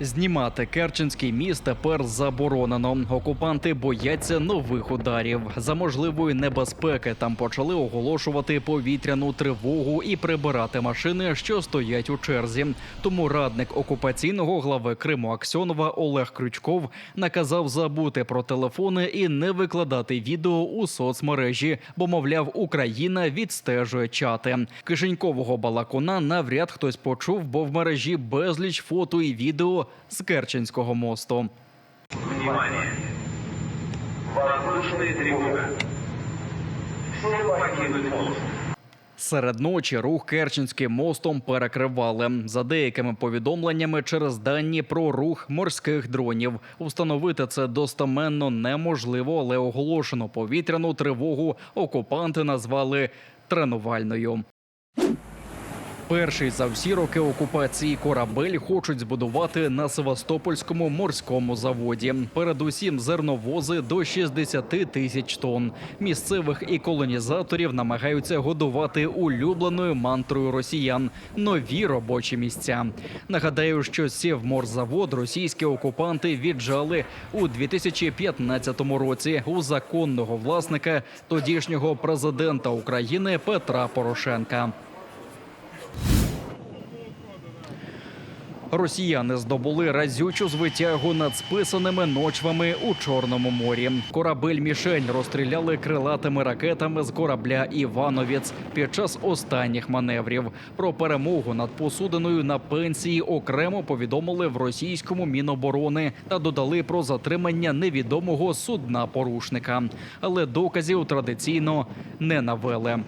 Знімати Керченський міст тепер заборонено. Окупанти бояться нових ударів. За можливої небезпеки там почали оголошувати повітряну тривогу і прибирати машини, що стоять у черзі. Тому радник окупаційного глави Криму Аксьонова Олег Крючков наказав забути про телефони і не викладати відео у соцмережі, бо мовляв, Україна відстежує чати. Кишенькового балакуна навряд хтось почув, бо в мережі безліч фото і відео з Керченського мосту. Внимание! Воздушная тревога. Все покинуть мост. Серед ночі рух Керченським мостом перекривали. За деякими повідомленнями через дані про рух морських дронів. Установити це достеменно неможливо, але оголошену повітряну тривогу окупанти назвали тренувальною. Перший за всі роки окупації корабель хочуть збудувати на Севастопольському морському заводі. Передусім зерновози до 60 тисяч тонн. Місцевих і колонізаторів намагаються годувати улюбленою мантрою росіян нові робочі місця. Нагадаю, що Сівморзавод російські окупанти віджали у 2015 році у законного власника тодішнього президента України Петра Порошенка. Росіяни здобули разючу звитягу над списаними ночвами у Чорному морі. Корабель мішень розстріляли крилатими ракетами з корабля Івановець під час останніх маневрів. Про перемогу над посудиною на пенсії окремо повідомили в російському міноборони та додали про затримання невідомого судна порушника. Але доказів традиційно не навели.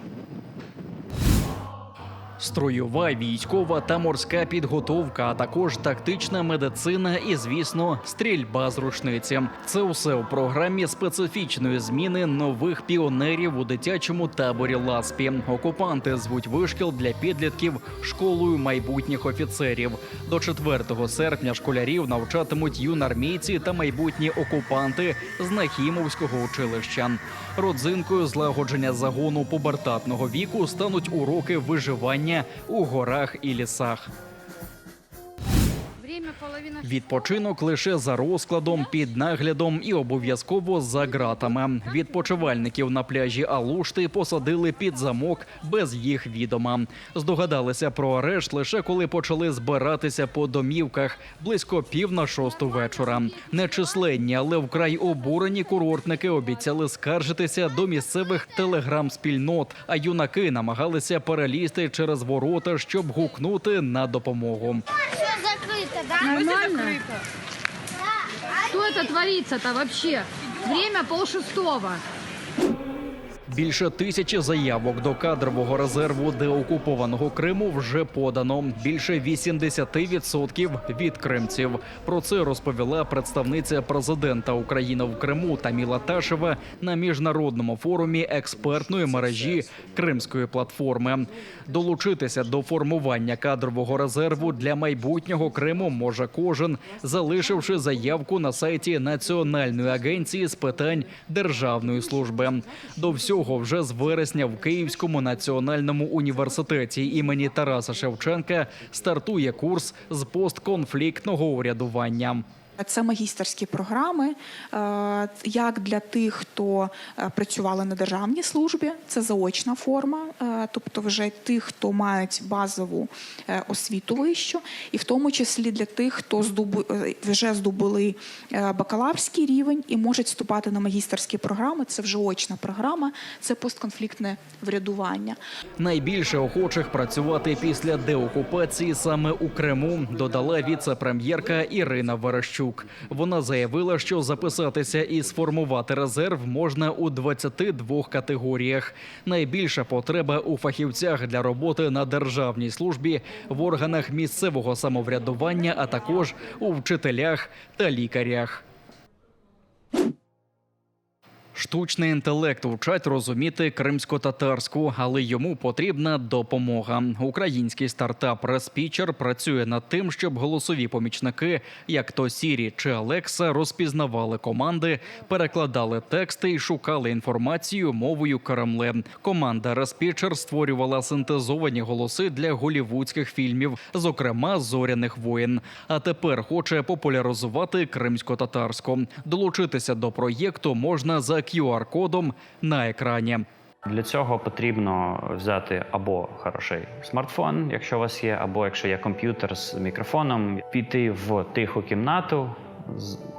Строєва, військова та морська підготовка, а також тактична медицина і, звісно, стрільба з рушниці. Це все у програмі специфічної зміни нових піонерів у дитячому таборі Ласпі. Окупанти звуть вишкіл для підлітків школою майбутніх офіцерів. До 4 серпня школярів навчатимуть юнармійці та майбутні окупанти з Нахімовського училища. Родзинкою злагодження загону пубертатного віку стануть уроки виживання у горах і лісах. Відпочинок лише за розкладом, під наглядом і обов'язково за ґратами. Відпочивальників на пляжі Алушти посадили під замок без їх відома. Здогадалися про арешт лише коли почали збиратися по домівках близько пів на шосту вечора. Нечисленні, але вкрай обурені курортники обіцяли скаржитися до місцевих телеграм-спільнот, а юнаки намагалися перелізти через ворота, щоб гукнути на допомогу. Закрыто, да? Нормально? Что это творится-то вообще? Время полшестого. Більше тисячі заявок до кадрового резерву деокупованого Криму вже подано. Більше 80% від кримців. Про це розповіла представниця президента України в Криму Таміла Ташева на міжнародному форумі експертної мережі Кримської платформи. Долучитися до формування кадрового резерву для майбутнього Криму може кожен, залишивши заявку на сайті Національної агенції з питань державної служби. До всього вже з вересня в Київському національному університеті імені Тараса Шевченка стартує курс з постконфліктного урядування. Це магістерські програми, е, як для тих, хто е, працювали на державній службі, це заочна форма, е, тобто вже тих, хто мають базову освіту вищу, і в тому числі для тих, хто вже здобули бакалаврський рівень і можуть вступати на магістерські програми. Це вже очна програма, це постконфліктне врядування. Найбільше охочих працювати після деокупації саме у Криму, додала віце-прем'єрка Ірина Верещук. Вона заявила, що записатися і сформувати резерв можна у 22 категоріях. Найбільша потреба у фахівцях для роботи на державній службі в органах місцевого самоврядування, а також у вчителях та лікарях. Штучний інтелект вчать розуміти кримсько-татарську, але йому потрібна допомога. Український стартап Респічер працює над тим, щоб голосові помічники, як то Сірі чи Алекса, розпізнавали команди, перекладали тексти і шукали інформацію мовою Кремле. Команда Респічер створювала синтезовані голоси для голівудських фільмів, зокрема зоряних воїн. А тепер хоче популяризувати кримсько-татарську. Долучитися до проєкту можна за QR-кодом на екрані. Для цього потрібно взяти або хороший смартфон, якщо у вас є, або якщо є комп'ютер з мікрофоном, піти в тиху кімнату.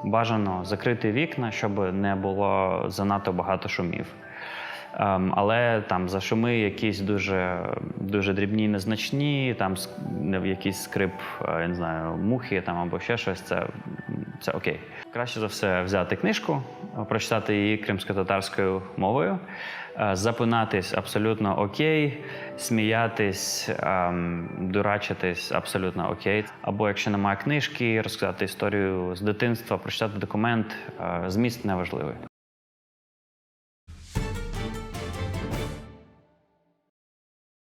Бажано закрити вікна, щоб не було занадто багато шумів. Ем, але там за шуми якісь дуже, дуже дрібні, незначні, там якийсь скрип, е, я не знаю, мухи там або ще щось. Це, це окей. Краще за все взяти книжку, прочитати її кримсько-татарською мовою, е, запинатись абсолютно окей, сміятись, ем, дурачитись абсолютно окей. Або якщо немає книжки, розказати історію з дитинства, прочитати документ, е, зміст неважливий.